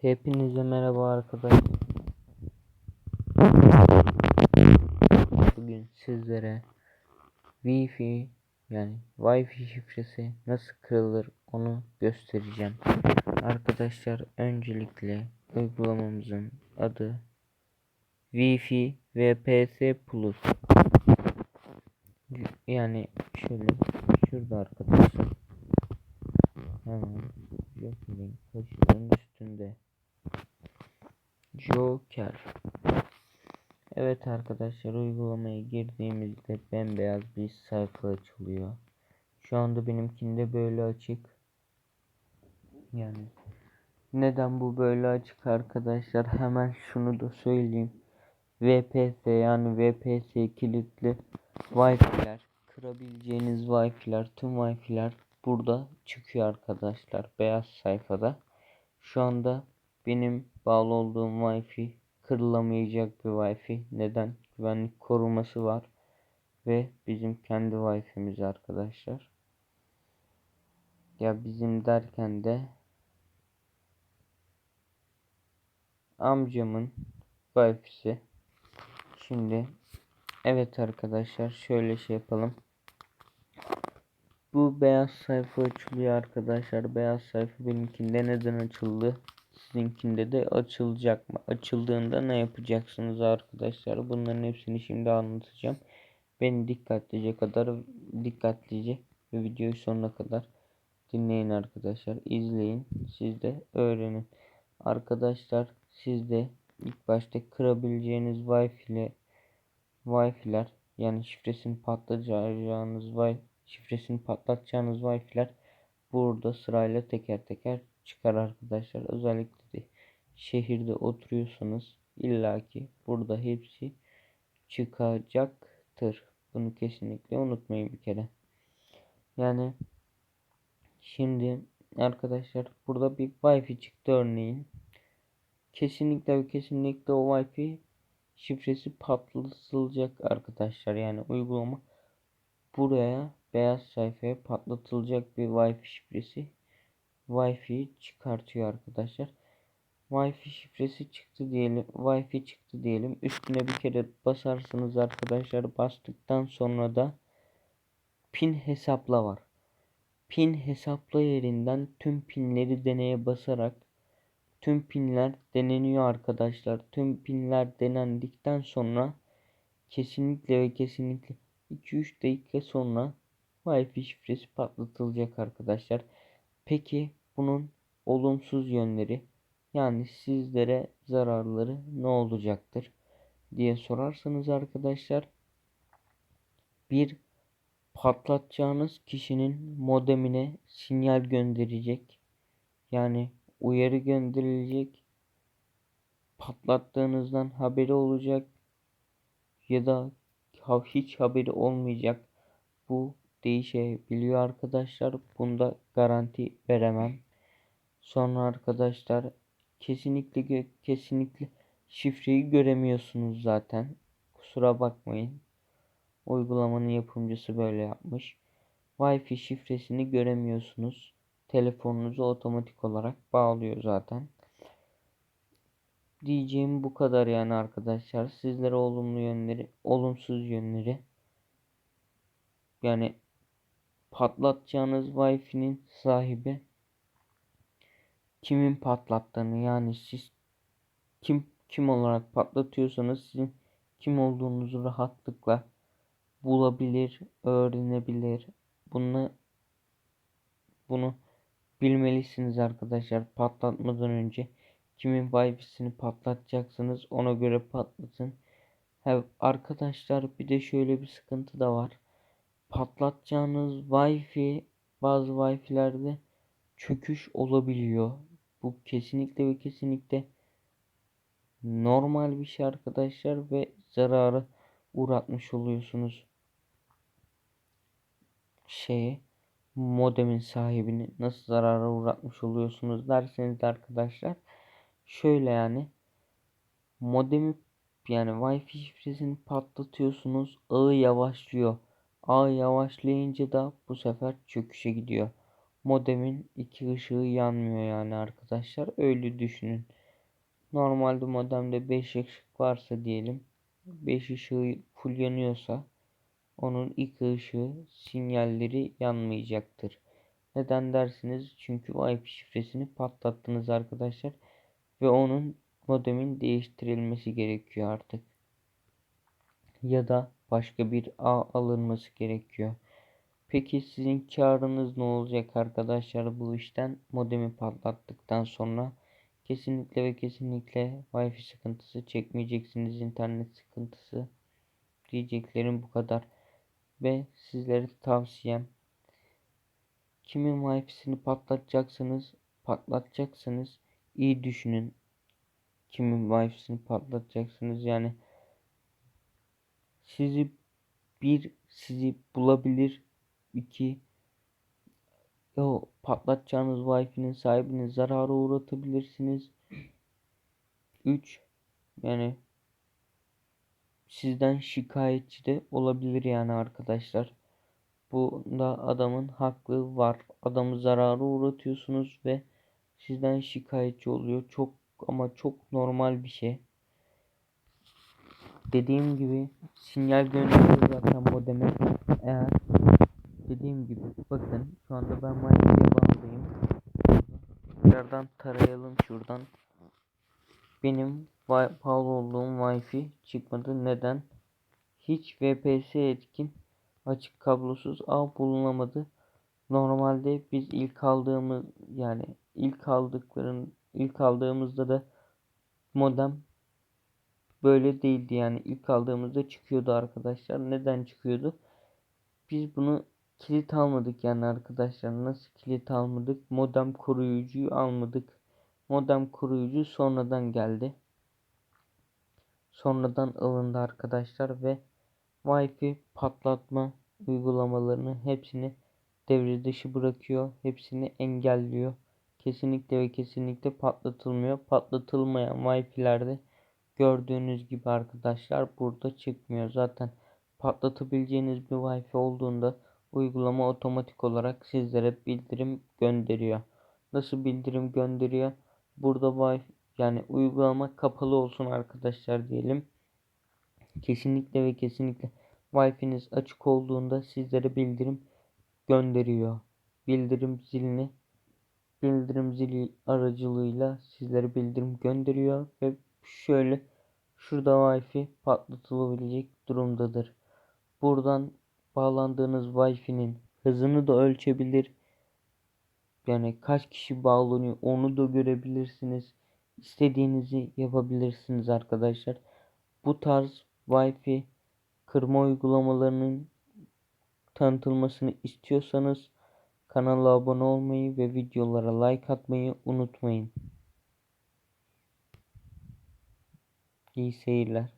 Hepinize merhaba arkadaşlar. Bugün sizlere Wi-Fi yani Wi-Fi şifresi nasıl kırılır onu göstereceğim. Arkadaşlar öncelikle uygulamamızın adı Wi-Fi VPS Plus. Yani şöyle şurada arkadaşlar. Hemen Joker'in kaşığının Joker. Evet arkadaşlar uygulamaya girdiğimizde bembeyaz bir sayfa açılıyor. Şu anda benimkinde böyle açık. Yani neden bu böyle açık arkadaşlar? Hemen şunu da söyleyeyim. VPS yani VPS kilitli Wi-Fi'ler kırabileceğiniz Wi-Fi'ler tüm Wi-Fi'ler burada çıkıyor arkadaşlar beyaz sayfada. Şu anda benim bağlı olduğum Wi-Fi kırılamayacak bir Wi-Fi. Neden? Güvenlik koruması var ve bizim kendi Wi-Fi'miz arkadaşlar. Ya bizim derken de amcamın Wi-Fi'si. Şimdi evet arkadaşlar şöyle şey yapalım. Bu beyaz sayfa açılıyor arkadaşlar. Beyaz sayfa benimkinde neden açıldı? Sizinkinde de açılacak mı? Açıldığında ne yapacaksınız arkadaşlar? Bunların hepsini şimdi anlatacağım. Beni dikkatlice kadar dikkatlice ve videoyu sonuna kadar dinleyin arkadaşlar. İzleyin. Siz de öğrenin. Arkadaşlar siz de ilk başta kırabileceğiniz Wi-Fi Wi-Fi'ler yani şifresini patlatacağınız Wi şifresini patlatacağınız Wi-Fi'ler burada sırayla teker teker çıkar arkadaşlar. Özellikle şehirde oturuyorsanız illaki burada hepsi çıkacaktır. Bunu kesinlikle unutmayın bir kere. Yani şimdi arkadaşlar burada bir Wi-Fi çıktı örneğin. Kesinlikle ve kesinlikle o Wi-Fi şifresi patlatılacak arkadaşlar. Yani uygulama buraya beyaz sayfaya patlatılacak bir Wi-Fi şifresi Wi-Fi çıkartıyor arkadaşlar. Wi-Fi şifresi çıktı diyelim. Wi-Fi çıktı diyelim. Üstüne bir kere basarsınız arkadaşlar. Bastıktan sonra da pin hesapla var. Pin hesapla yerinden tüm pinleri deneye basarak tüm pinler deneniyor arkadaşlar. Tüm pinler denendikten sonra kesinlikle ve kesinlikle 2-3 dakika sonra Wi-Fi şifresi patlatılacak arkadaşlar. Peki bunun olumsuz yönleri yani sizlere zararları ne olacaktır diye sorarsanız arkadaşlar bir patlatacağınız kişinin modemine sinyal gönderecek. Yani uyarı gönderilecek. Patlattığınızdan haberi olacak ya da hiç haberi olmayacak. Bu değişebiliyor arkadaşlar. Bunda garanti veremem. Sonra arkadaşlar kesinlikle kesinlikle şifreyi göremiyorsunuz zaten. Kusura bakmayın. Uygulamanın yapımcısı böyle yapmış. Wi-Fi şifresini göremiyorsunuz. Telefonunuzu otomatik olarak bağlıyor zaten. Diyeceğim bu kadar yani arkadaşlar. Sizlere olumlu yönleri, olumsuz yönleri. Yani patlatacağınız Wi-Fi'nin sahibi kimin patlattığını yani siz kim kim olarak patlatıyorsanız sizin kim olduğunuzu rahatlıkla bulabilir, öğrenebilir. Bunu bunu bilmelisiniz arkadaşlar patlatmadan önce. Kimin Wi-Fi'sini patlatacaksınız ona göre patlatın. Ha, arkadaşlar bir de şöyle bir sıkıntı da var. Patlatacağınız Wi-Fi bazı Wi-Fi'lerde çöküş olabiliyor. Bu kesinlikle ve kesinlikle normal bir şey arkadaşlar ve zararı uğratmış oluyorsunuz şeye modemin sahibini nasıl zarara uğratmış oluyorsunuz derseniz de arkadaşlar şöyle yani modemi yani Wi-Fi şifresini patlatıyorsunuz ağı yavaşlıyor. Ağ yavaşlayınca da bu sefer çöküşe gidiyor. Modemin iki ışığı yanmıyor yani arkadaşlar. Öyle düşünün. Normalde modemde 5 ışık varsa diyelim 5 ışığı full yanıyorsa onun iki ışığı sinyalleri yanmayacaktır. Neden dersiniz? Çünkü Wi-Fi şifresini patlattınız arkadaşlar ve onun modemin değiştirilmesi gerekiyor artık. Ya da başka bir ağ alınması gerekiyor. Peki sizin karınız ne olacak arkadaşlar bu işten modemi patlattıktan sonra? Kesinlikle ve kesinlikle Wi-Fi sıkıntısı çekmeyeceksiniz. internet sıkıntısı diyeceklerim bu kadar. Ve sizlere tavsiyem kimin Wi-Fi'sini patlatacaksınız patlatacaksınız iyi düşünün. Kimin Wi-Fi'sini patlatacaksınız yani sizi bir sizi bulabilir iki o patlatacağınız Wi-Fi'nin sahibini zarara uğratabilirsiniz. 3 yani sizden şikayetçi de olabilir yani arkadaşlar. Bunda adamın hakkı var. Adamı zarara uğratıyorsunuz ve sizden şikayetçi oluyor. Çok ama çok normal bir şey. Dediğim gibi sinyal gönderiyor zaten modeme. Eğer dediğim gibi bakın şu anda ben Wi-Fi'ye bağlıyım. Tekrardan tarayalım şuradan. Benim pahalı olduğum Wi-Fi çıkmadı. Neden? Hiç VPS etkin açık kablosuz ağ bulunamadı. Normalde biz ilk aldığımız yani ilk aldıkların ilk aldığımızda da modem böyle değildi yani ilk aldığımızda çıkıyordu arkadaşlar. Neden çıkıyordu? Biz bunu kilit almadık yani arkadaşlar. Nasıl kilit almadık? Modem koruyucuyu almadık. Modem koruyucu sonradan geldi. Sonradan alındı arkadaşlar ve Wi-Fi patlatma uygulamalarını hepsini devre dışı bırakıyor. Hepsini engelliyor. Kesinlikle ve kesinlikle patlatılmıyor. Patlatılmayan Wi-Fi'lerde gördüğünüz gibi arkadaşlar burada çıkmıyor. Zaten patlatabileceğiniz bir Wi-Fi olduğunda uygulama otomatik olarak sizlere bildirim gönderiyor. Nasıl bildirim gönderiyor? Burada Wi-Fi yani uygulama kapalı olsun arkadaşlar diyelim. Kesinlikle ve kesinlikle Wi-Fi'niz açık olduğunda sizlere bildirim gönderiyor. Bildirim zilini bildirim zili aracılığıyla sizlere bildirim gönderiyor ve şöyle şurada Wi-Fi patlatılabilecek durumdadır. Buradan bağlandığınız Wi-Fi'nin hızını da ölçebilir. Yani kaç kişi bağlanıyor onu da görebilirsiniz. İstediğinizi yapabilirsiniz arkadaşlar. Bu tarz Wi-Fi kırma uygulamalarının tanıtılmasını istiyorsanız kanala abone olmayı ve videolara like atmayı unutmayın. İyi seyirler.